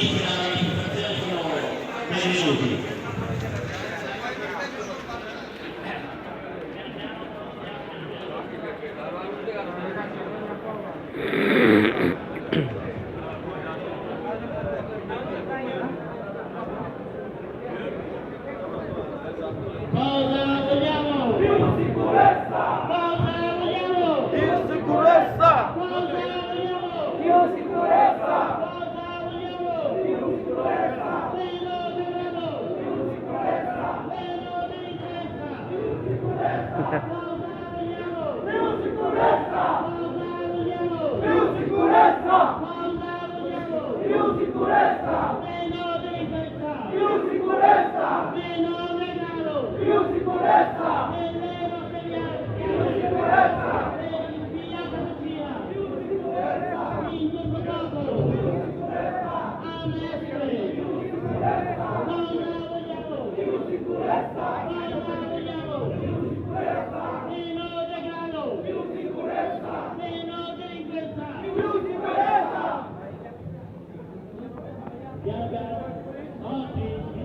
Thank you. Più sicurezza! Più sicurezza! Più sicurezza! Più sicurezza! Più sicurezza! Più sicurezza! Più sicurezza! Get a better. Our.